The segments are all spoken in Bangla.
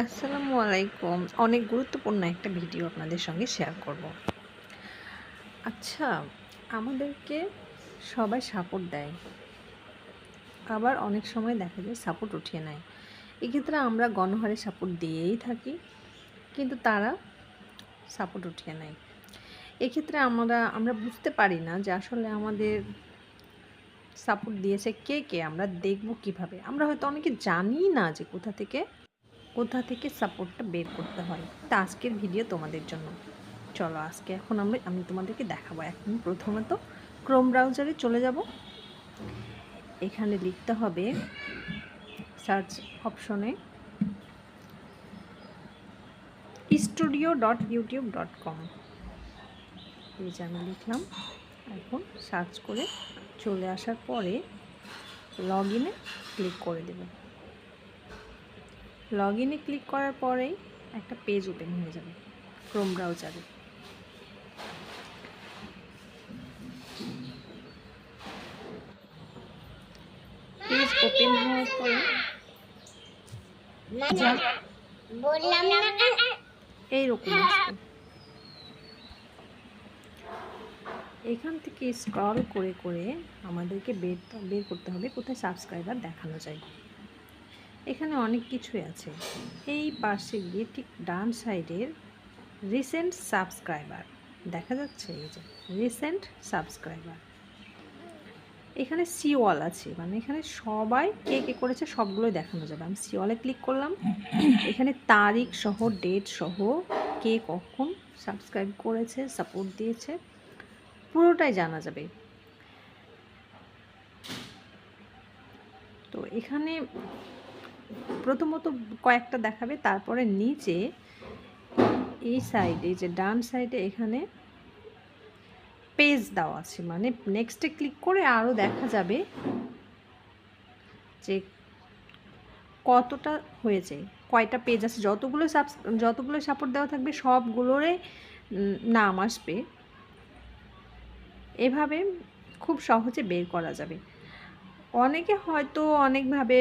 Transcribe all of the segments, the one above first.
আসসালামু আলাইকুম। অনেক গুরুত্বপূর্ণ একটা ভিডিও আপনাদের সঙ্গে শেয়ার করব। আচ্ছা আমাদেরকে সবাই সাপোর্ট দেয়। আবার অনেক সময় দেখা যায় সাপোর্ট উঠিয়ে নেয়। এক্ষেত্রে আমরা গণহারে সাপোর্ট দিয়েই থাকি, কিন্তু তারা সাপোর্ট উঠিয়ে নেয়। এক্ষেত্রে আমরা আমরা বুঝতে পারি না যে আসলে আমাদের সাপোর্ট দিয়েছে কে কে, আমরা দেখব কীভাবে। আমরা হয়তো অনেকে জানি না যে কোথা থেকে কোথা থেকে সাপোর্টটা বের করতে হয়? তা আজকের ভিডিও তোমাদের জন্য। চলো আজকে এখন আমরা, আমি তোমাদেরকে দেখাবো। এখন প্রথমত ক্রোম ব্রাউজারে চলে যাব। এখানে লিখতে হবে সার্চ অপশনে studio dot YouTube dot com এই যে আমি লিখলাম। এখন সার্চ করে চলে আসার পরে লগ ইনে ক্লিক করে দেবো। লগ ইনে ক্লিক করার পরেই একটা পেজ ওপেন হয়ে যাবে ক্রোম ব্রাউজারে পেজ ওপেন হওয়ার পরে বললাম না এইরকম আসবে। এখান থেকে স্ক্রল করে করে আমাদেরকে বের বের করতে হবে কোথায় সাবস্ক্রাইবার দেখানো যায়। এখানে অনেক কিছুই আছে। এই পাশে গিয়ে ঠিক ডান সাইডের রিসেন্ট সাবস্ক্রাইবার দেখা যাচ্ছে এই যে রিসেন্ট সাবস্ক্রাইবার এখানে সি ওয়াল আছে মানে এখানে সবাই কে কে করেছে সবগুলোই দেখানো যাবে। আমি সি ওয়ালে ক্লিক করলাম। এখানে তারিখ সহ ডেট সহ কে কখন সাবস্ক্রাইব করেছে সাপোর্ট দিয়েছে, পুরোটাই জানা যাবে। তো এখানে প্রথমত কয়েকটা দেখাবে, তারপরে নিচে এই সাইডে যে ডান সাইডে এখানে পেজ দেওয়া আছে মানে নেক্সটে ক্লিক করে আরও দেখা যাবে যে কতটা হয়েছে, কয়টা পেজ আছে, যতগুলো সাবস যতগুলো সাপোর্ট দেওয়া থাকবে সবগুলোরে নাম আসবে। এভাবে খুব সহজে বের করা যাবে। অনেকে হয়তো অনেকভাবে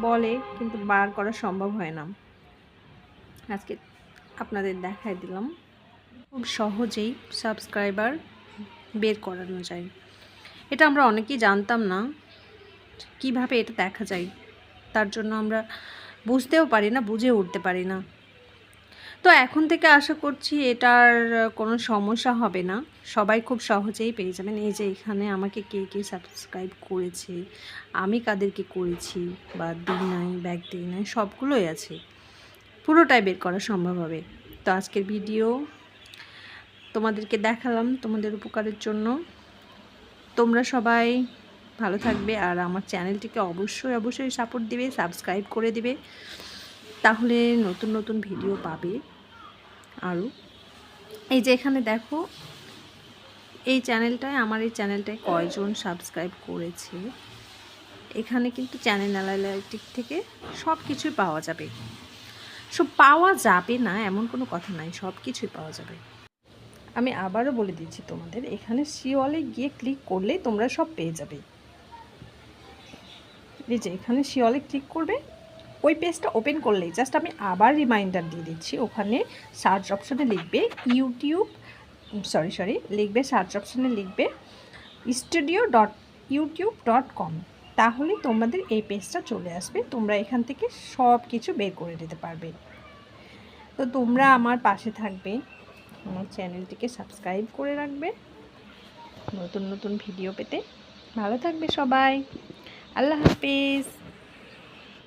বলে, কিন্তু বার করা সম্ভব হয় না। আজকে আপনাদের দেখাই দিলাম। খুব সহজেই সাবস্ক্রাইবার বের করানো যায়। এটা আমরা অনেকেই জানতাম না কীভাবে এটা দেখা যায়। তার জন্য আমরা বুঝতেও পারি না, বুঝে উঠতে পারি না। তো এখন থেকে আশা করছি এটার কোনো সমস্যা হবে না। সবাই খুব সহজেই পেয়ে যাবেন। এই যে এখানে আমাকে কে কে সাবস্ক্রাইব করেছে, আমি কাদেরকে করেছি, বা দিই নাই, ব্যাগ দিই নাই, সবগুলোই আছে। পুরোটাই বের করা সম্ভব হবে। তো আজকের ভিডিও তোমাদেরকে দেখালাম তোমাদের উপকারের জন্য। তোমরা সবাই ভালো থাকবে আর আমার চ্যানেলটিকে অবশ্যই অবশ্যই সাপোর্ট দিবে সাবস্ক্রাইব করে দিবে। তাহলে নতুন নতুন ভিডিও পাবে। আরও এই যে এখানে দেখো, এই চ্যানেলটায়, আমার এই চ্যানেলটায় কয়জন সাবস্ক্রাইব করেছে? এখানে কিন্তু চ্যানেল অ্যানালাইটিক থেকে সব কিছুই পাওয়া যাবে। সব পাওয়া যাবে না, এমন কোনো কথা নাই সব কিছুই পাওয়া যাবে। আমি আবারও বলে দিচ্ছি তোমাদের, এখানে শিওয়ালে গিয়ে ক্লিক করলেই তোমরা সব পেয়ে যাবে। এই যে এখানে শিওয়ালে ক্লিক করবে ওই পেজটা ওপেন করলেই জাস্ট আমি আবার রিমাইন্ডার দিয়ে দিচ্ছি। ওখানে সার্চ অপশানে লিখবে ইউটিউব সরি সরি লিখবে সার্চ অপশানে লিখবে studio dot YouTube dot com তাহলে তোমাদের এই পেজটা চলে আসবে। তোমরা এখান থেকে সব কিছু বের করে দিতে পারবে। তো তোমরা আমার পাশে থাকবে। আমার চ্যানেলটিকে সাবস্ক্রাইব করে রাখবে। নতুন নতুন ভিডিও পেতে। ভালো থাকবে সবাই। আল্লাহ হাফিজ।